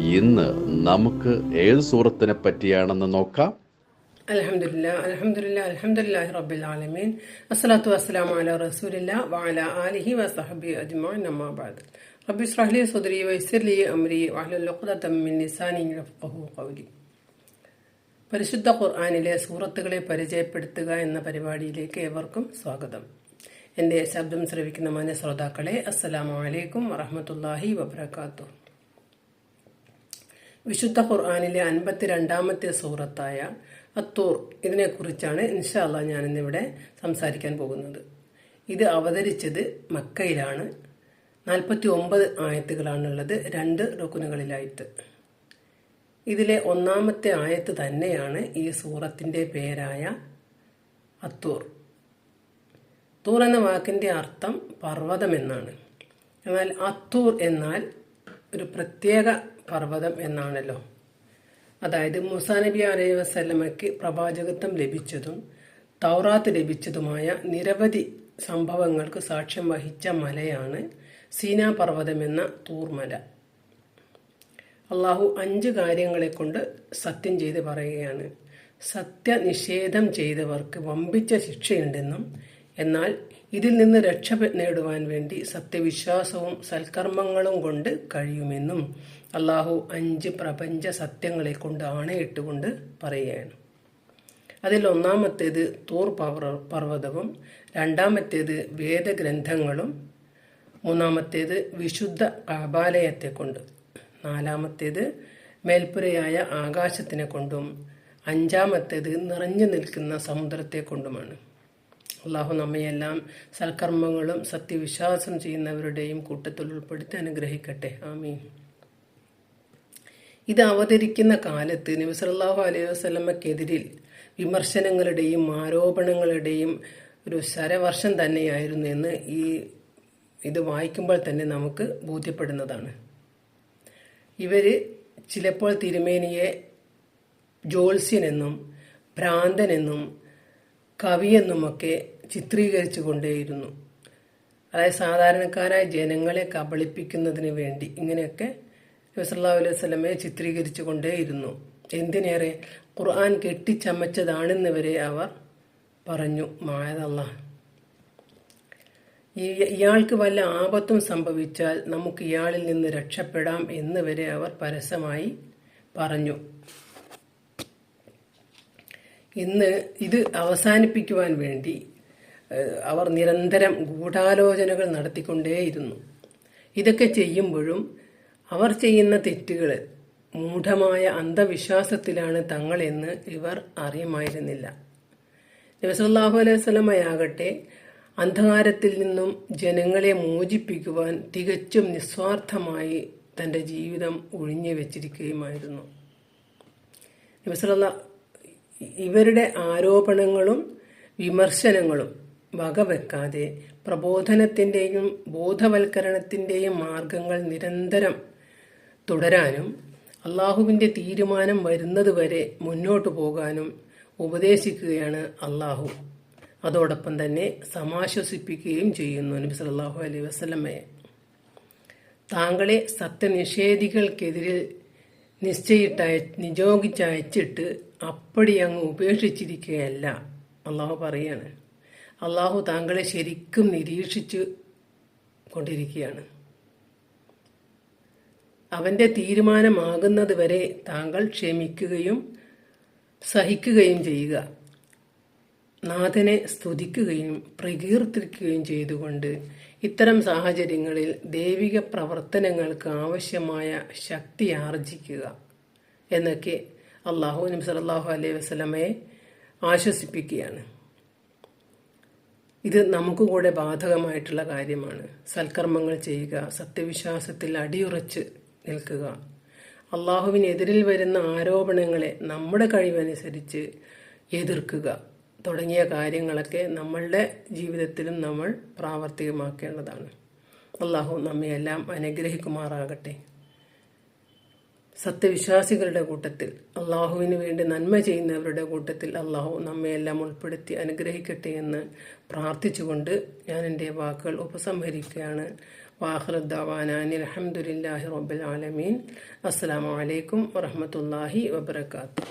ഇന്ന് നമുക്ക് ഏത് സൂറത്തിനെ പറ്റിയാണെന്ന് നോക്കാം? റബ്ബിൽ ആലമീൻ. അസ്സലാത്തു ആലിഹി റബ്ബി പരിശുദ്ധ ഖുർആാനിലെ സൂറത്തുകളെ പരിചയപ്പെടുത്തുക എന്ന പരിപാടിയിലേക്ക് ഏവർക്കും സ്വാഗതം. എന്റെ ശബ്ദം ശ്രവിക്കുന്ന മാന്യ ശ്രോതാക്കളെ അസ്സലാമു അലൈക്കും വറഹ്മത്തുള്ളാഹി വബറകാതുഹു. വിശുദ്ധ ഖുർആാനിലെ അൻപത്തിരണ്ടാമത്തെ സൂറത്തായ അത്തൂർ ഇതിനെക്കുറിച്ചാണ് ഇൻഷാല്ല ഞാനിന്നിവിടെ സംസാരിക്കാൻ പോകുന്നത്. ഇത് അവതരിച്ചത് മക്കയിലാണ്. നാൽപ്പത്തി ഒമ്പത് ആയത്തുകളാണുള്ളത് രണ്ട് റുക്കുനുകളിലായിട്ട് ഇതിലെ ഒന്നാമത്തെ ആയത്ത് തന്നെയാണ് ഈ സൂറത്തിന്റെ പേരായ അത്തൂർ. തൂർ എന്ന വാക്കിന്റെ അർത്ഥം പർവതം എന്നാണ് എന്നാൽ അത്തൂർ എന്നാൽ ഒരു പ്രത്യേക പർവതം എന്നാണല്ലോ. അതായത് മുസാ നബി അലൈഹി വസ്ലമയ്ക്ക് പ്രവാചകത്വം ലഭിച്ചതും തൗറാത്ത് ലഭിച്ചതുമായ നിരവധി സംഭവങ്ങൾക്ക് സാക്ഷ്യം വഹിച്ച മലയാണ് സീനാ പർവതം എന്ന തൂർമല. അള്ളാഹു അഞ്ച് കാര്യങ്ങളെ കൊണ്ട് സത്യം ചെയ്ത് പറയുകയാണ്. സത്യനിഷേധം ചെയ്തവർക്ക് വമ്പിച്ച ശിക്ഷയുണ്ടെന്നും എന്നാൽ ഇതിൽ നിന്ന് രക്ഷ നേടുവാൻ വേണ്ടി സത്യവിശ്വാസവും സൽക്കർമ്മങ്ങളും കൊണ്ട് കഴിയുമെന്നും അള്ളാഹു അഞ്ച് പ്രപഞ്ച സത്യങ്ങളെ കൊണ്ട് ആണയിട്ടുകൊണ്ട് പറയുകയാണ്. അതിൽ ഒന്നാമത്തേത് തൂർ പർവ പർവതവും രണ്ടാമത്തേത് വേദഗ്രന്ഥങ്ങളും മൂന്നാമത്തേത് വിശുദ്ധ കാബാലയത്തെ കൊണ്ട് നാലാമത്തേത് മേൽപ്പുരയായ ആകാശത്തിനെ കൊണ്ടും അഞ്ചാമത്തേത് നിറഞ്ഞു നിൽക്കുന്ന സമുദ്രത്തെ കൊണ്ടുമാണ്. അള്ളാഹു നമ്മയെല്ലാം സൽക്കർമ്മങ്ങളും സത്യവിശ്വാസം ചെയ്യുന്നവരുടെയും കൂട്ടത്തിൽ ഉൾപ്പെടുത്തി അനുഗ്രഹിക്കട്ടെ. ആമീൻ. ഇത് അവതരിക്കുന്ന കാലത്ത് നബി സല്ലല്ലാഹു അലൈഹി വസ്ലമ്മക്കെതിരിൽ വിമർശനങ്ങളുടെയും ആരോപണങ്ങളുടെയും ഒരു ശരവർഷം തന്നെയായിരുന്നു എന്ന് ഈ ഇത് വായിക്കുമ്പോൾ തന്നെ നമുക്ക് ബോധ്യപ്പെടുന്നതാണ്. ഇവർ ചിലപ്പോൾ തിരുമേനിയെ ജോത്സ്യനെന്നും ഭ്രാന്തനെന്നും കവിയെന്നുമൊക്കെ ചിത്രീകരിച്ചു കൊണ്ടേയിരുന്നു അതായത് സാധാരണക്കാരായ ജനങ്ങളെ കബളിപ്പിക്കുന്നതിന് വേണ്ടി ഇങ്ങനെയൊക്കെ നബിസല്ലാ അലൈഹി സ്വലമയെ ചിത്രീകരിച്ചു കൊണ്ടേയിരുന്നു എന്തിനേറെ? ഖുർആൻ കെട്ടിച്ചമച്ചതാണെന്ന് വരെ അവർ പറഞ്ഞു. മായതല്ല ഇയാൾക്ക് വല്ല ആപത്തും സംഭവിച്ചാൽ നമുക്ക് ഇയാളിൽ നിന്ന് രക്ഷപ്പെടാം എന്ന് വരെ അവർ പരസ്യമായി പറഞ്ഞു. ഇന്ന് ഇത് അവസാനിപ്പിക്കുവാൻ വേണ്ടി അവർ നിരന്തരം ഗൂഢാലോചനകൾ നടത്തിക്കൊണ്ടേയിരുന്നു. ഇതൊക്കെ ചെയ്യുമ്പോഴും അവർ ചെയ്യുന്ന തെറ്റുകൾ മൂഢമായ അന്ധവിശ്വാസത്തിലാണ് തങ്ങളെന്ന് ഇവർ അറിയുമായിരുന്നില്ല. നബിസല്ലാഹു അലൈഹി സ്വലമയാകട്ടെ അന്ധകാരത്തിൽ നിന്നും ജനങ്ങളെ മോചിപ്പിക്കുവാൻ തികച്ചും നിസ്വാർത്ഥമായി തന്റെ ജീവിതം ഒഴിഞ്ഞു വെച്ചിരിക്കുകയുമായിരുന്നു. ഇവരുടെ ആരോപണങ്ങളും വിമർശനങ്ങളും വകവെക്കാതെ പ്രബോധനത്തിന്റെയും ബോധവൽക്കരണത്തിന്റെയും മാർഗങ്ങൾ നിരന്തരം തുടരാനും അള്ളാഹുവിന്റെ തീരുമാനം വരുന്നതുവരെ മുന്നോട്ടു പോകാനും ഉപദേശിക്കുകയാണ് അള്ളാഹു. അതോടൊപ്പം തന്നെ സമാശ്വസിപ്പിക്കുകയും ചെയ്യുന്നു നബി സല്ലല്ലാഹു അലൈഹി വസ്ലമയെ താങ്കളെ സത്യനിഷേധികൾക്കെതിരെ നിശ്ചയിട്ടയ നിയോഗിച്ചയച്ചിട്ട് അപ്പടി അങ്ങ് ഉപേക്ഷിച്ചിരിക്കുകയല്ല അള്ളാഹു പറയാണ് അള്ളാഹു താങ്കളെ ശരിക്കും നിരീക്ഷിച്ചു കൊണ്ടിരിക്കുകയാണ്. അവന്റെ തീരുമാനമാകുന്നത് വരെ താങ്കൾ ക്ഷമിക്കുകയും സഹിക്കുകയും ചെയ്യുക. നാഥനെ സ്തുതിക്കുകയും പ്രകീർത്തിക്കുകയും ചെയ്തുകൊണ്ട് ഇത്തരം സാഹചര്യങ്ങളിൽ ദൈവിക പ്രവർത്തനങ്ങൾക്ക് ആവശ്യമായ ശക്തി ആർജിക്കുക എന്നൊക്കെ അള്ളാഹു നബി അലൈഹി വസ്ലമയെ ആശ്വസിപ്പിക്കുകയാണ്. ഇത് നമുക്ക് കൂടെ ബാധകമായിട്ടുള്ള കാര്യമാണ്. സൽക്കർമ്മങ്ങൾ ചെയ്യുക സത്യവിശ്വാസത്തിൽ അടിയുറച്ച് നിൽക്കുക. അള്ളാഹുവിനെതിരിൽ വരുന്ന ആരോപണങ്ങളെ നമ്മുടെ കഴിവനുസരിച്ച് എതിർക്കുക. തുടങ്ങിയ കാര്യങ്ങളൊക്കെ നമ്മളുടെ ജീവിതത്തിലും നമ്മൾ പ്രാവർത്തികമാക്കേണ്ടതാണ്. അള്ളാഹു നമ്മയെല്ലാം അനുഗ്രഹിക്കുമാറാകട്ടെ. സത്യവിശ്വാസികളുടെ കൂട്ടത്തിൽ അള്ളാഹുവിന് വേണ്ടി നന്മ ചെയ്യുന്നവരുടെ കൂട്ടത്തിൽ അള്ളാഹു നമ്മയെല്ലാം ഉൾപ്പെടുത്തി അനുഗ്രഹിക്കട്ടെ എന്ന് പ്രാർത്ഥിച്ചുകൊണ്ട് ഞാൻ എന്റെ വാക്കുകൾ ഉപസംഹരിക്കുകയാണ്. വാഹൃദ്ദാവാനാനി അലഹമുല്ലാഹി റബ്ബുൽ ആലമീൻ. അസ്സാം വലൈക്കും വറഹമത്തല്ലാഹി വബർക്കാത്തു